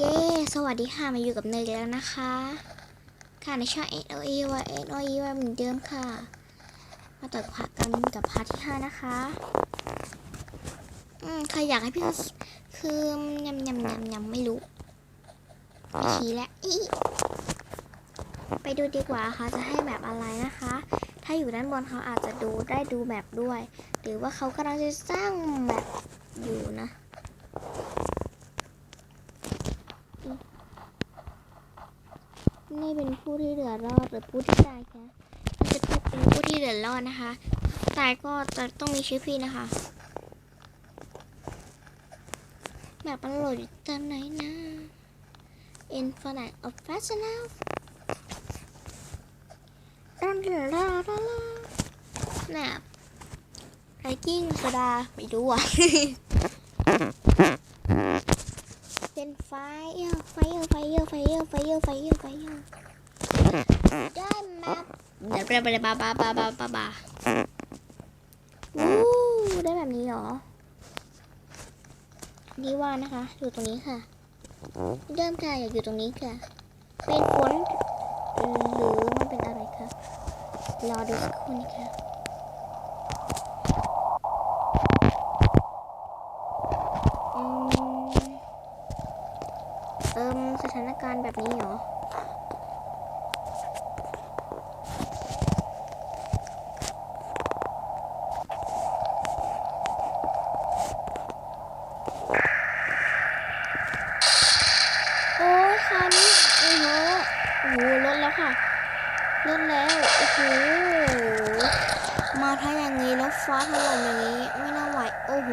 เย้ สวัสดีค่ะ มาอยู่กับเนยแล้วนะคะ ค่ะในช่อง N O E Y N O E Y เหมือนเดิมค่ะ มาต่อผักกันกับพาร์ทที่5นะคะ อืมใครอยากให้พี่คือยำยำยำยำไม่รู้ไม่ชี้แล้วอีไปดูดีกว่าค่ะจะให้แบบอะไรนะคะ ถ้าอยู่ด้านบนเขาอาจจะดูได้ดูแบบด้วย หรือว่าเขากำลังจะสร้างแบบอยู่นะ เป็นผู้ที่เหลือรอดหรือผู้ที่ตายคะถ้าจะเป็นผู้ที่เหลือรอดนะคะ ตายก็จะต้องมีชื่อพี่นะคะแบบมันโหลดอยู่ตามไหนนะ Infinite of Fascinal รอรอรอรอรอแบบไรกิ้งโซดาไม่รู้อะเป็นไฟเออไฟเออไฟเออไฟเออไฟเออไฟเออไฟเออ ได้มาเดี๋ยวไปไปบาบาบาบาบาบาวู้ได้แบบนี้หรอนี่ว่านะคะ อยู่ตรงนี้ค่ะเดิมค่ะอยากอยู่ตรงนี้ค่ะ เป็นฝนหรือมันเป็นอะไรคะรอดูสักครู่นะคะอืมเอิมสถานการณ์แบบนี้เหรอ โอ้ยคราวนี้โอ้โหโอ้โหลดแล้วค่ะ ลดแล้ว โอ้โห มาถ้าอย่างนี้แล้วฟ้าถล่มอย่างนี้ ไม่น่าไหว โอ้โห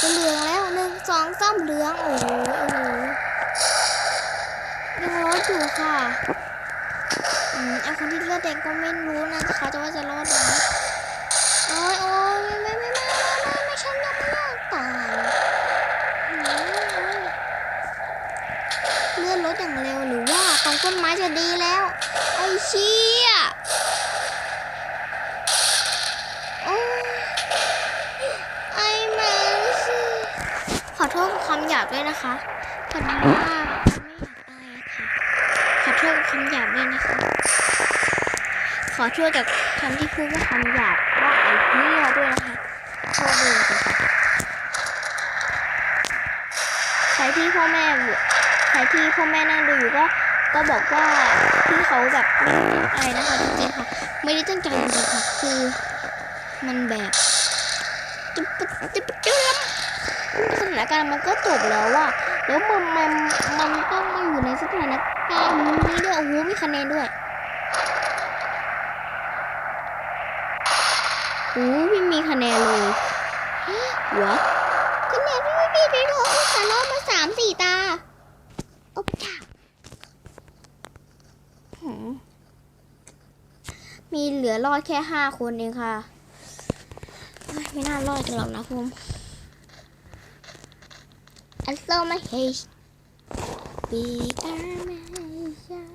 จะเหลืองแล้วหนึ่งสองสามเหลือง โอ้โห โอ้โหยังรอดอยู่ค่ะอืมไอคนที่เลือดแดงก็ไม่รู้นะคะจะว่าจะรอดไหมโอ้ยโอ้ยไม่ไม่ไม่ไม่ไม่ไม่ฉันยังไม่รอดตายเลื่อนรถอย่างเร็วหรือว่าตรงต้นไม้จะดีแล้ว ไอ้ชียโอ้ยไอ้แมนสิข อโทษคำหยาบด้วยนะคะพอดีว่าไม่อยากอายอะค่ะ ขอโทษคำหยาบด้วยนะคะ ขอโทษกับคำที่พูดว่าคำหยาบว่าไอ้เหี้ยด้วยนะคะโทษด้วยนะคะใครที่พ่อแม่อยู่ใครที่พ่อแม่นั่งดูอยู่ก็ก็บอกว่าพี่เขาแบบอะไรนะคะจริงๆค่ะ ไม่ได้ตั้งใจจริงๆค่ะ คือมันแบบจุ๊บจุ๊บ การณ์มันก็จบแล้วอะแล้วมันมันมันต้องมาอยู่ในสถานการณ์นี้ด้วยโอ้โหมีคะแนนด้วยโอ้พี่มีคะแนนเลยหัวคะแนนพี่ไม่มีเลยเหรอสารอบมาสามสี่ตาโอ้พระเจ้าหืมมีเหลือรอดแค่ห้าคนเองค่ะ ไม่น่ารอดกันหรอกนะคุณ I saw my haze be animation.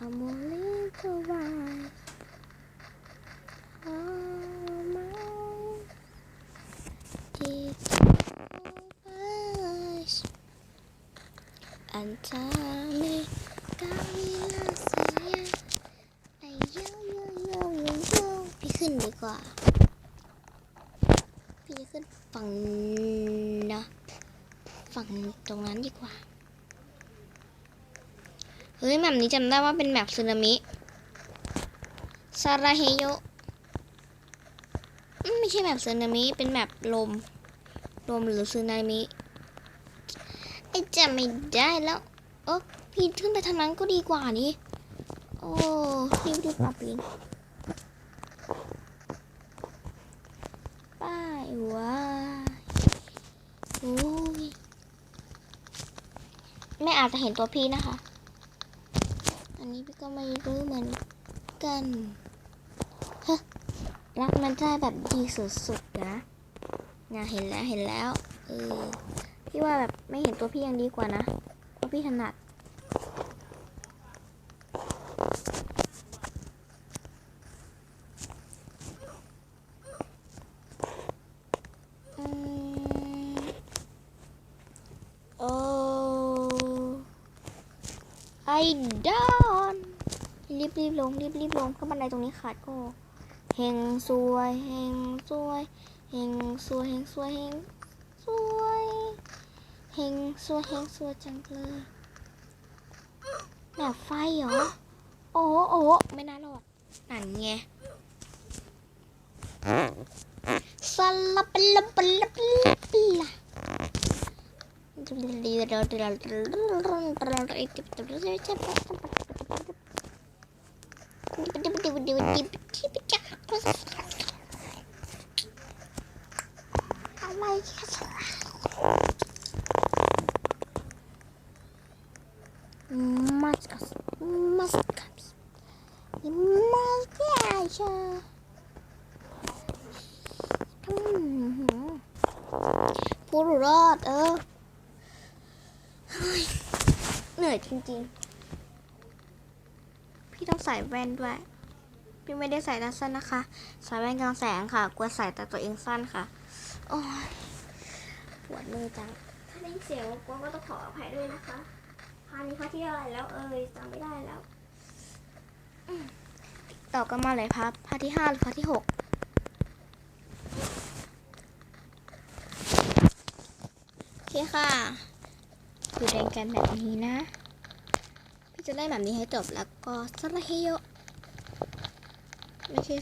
I'm a little while. Oh my eyes. And tell me, Camila say, ay yo yo yo yo yo พี่ขึ้นดีกว่า พี่ จะขึ้นฝั่งนะฝั่งตรงนั้นดีกว่า เฮ้ยแบบนี้จำได้ว่าเป็นแบบสึนามิซาราเฮโยไม่ใช่แบบสึนามิเป็นแบบลม ลมหรือสึนามิไอจำไม่ได้แล้วเออพี่ขึ้นไปทางนั้นก็ดีกว่านี่โอ้รีบรีบปรับปีน ป้ายว้ายโอ้ยไม่อาจจะเห็นตัวพี่นะคะ อันนี้พี่ก็ไม่รู้เหมือนกันฮะรักมันได้แบบดีสุดๆนะเนี่ยเห็นแล้วเห็นแล้วเออพี่ว่าแบบไม่เห็นตัวพี่ยังดีกว่านะเพราะพี่ถนัด อืมโอ้ ดอนรีบรีบลงรีบรีบลงเพราะบันไดตรงนี้ขาดก็เฮงซวยเฮงซวยเฮงซวยเฮงซวยเฮงซวยเฮงซวยเฮงซวยจังเลยแบบไฟเหรอโอ้โอ้ไม่น่ารอดนั่นไงสลับลับลับลับ ละอะไรกัน เออเหนื่อยจริงๆ พี่ต้องใส่แว่นด้วย พี่ไม่ได้ใส่ตาสั้นนะคะ ใส่แว่นกลางแสงค่ะ กลัวใส่แต่ตัวเองสั้นค่ะ โอ้ยปวดมือจัง ถ้าได้ยินเสียงรบกวนก็ต้องขออภัยด้วยนะคะพานี้พาที่อะไรแล้วเอ่ยจำไม่ได้แล้วอืมต่อกันมาเลยพับพาที่ห้าหรือพาที่หกโอเคค่ะคื อเรียนกันแบบนี้นะ พี่จะได้แบบนี้ให้จบแล้วก็สลาเฮโยไม่ใช่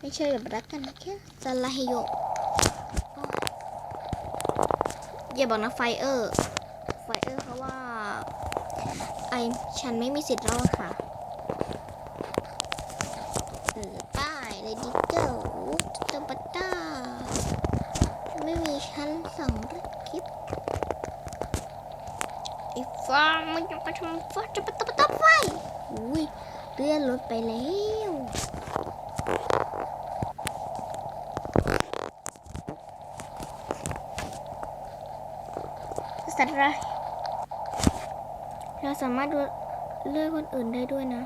ไม่ใช่แบบรักกันนะแค่สลาเฮโยโยอย่าบอกนะไฟเออร์ ไฟเออร์เพราะว่า ไอฉันไม่มีสิทธิ์รอดค่ะเออป้ายเลยดิเกิลตบตาไม่มีชั้นสองคลิป ไอ้ ฟางมันจะไปทำฟ้าจะไปตบตบไฟอุ้ยเลื่อนรถไปแล้วสัตว์ไรเราสามารถดูเลือกคนอื่นได้ด้วยนะ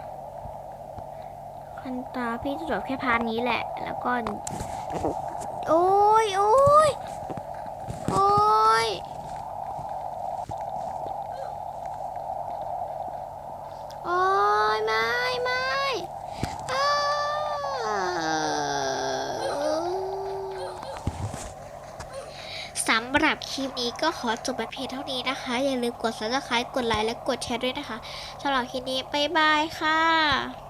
คันตาพี่จะจบแค่พาร์ทนี้แหละ แล้วก็ โอ้ยโอ้ยโอ้ย โอ้ยไม่ไม่อ้าวสำหรับคลิปนี้ก็ขอจบไปเพียงเท่านี้นะคะ อย่าลืมกด subscribe กดไลค์และกดแชร์ด้วยนะคะสำหรับคลิปนี้บ๊ายบายค่ะ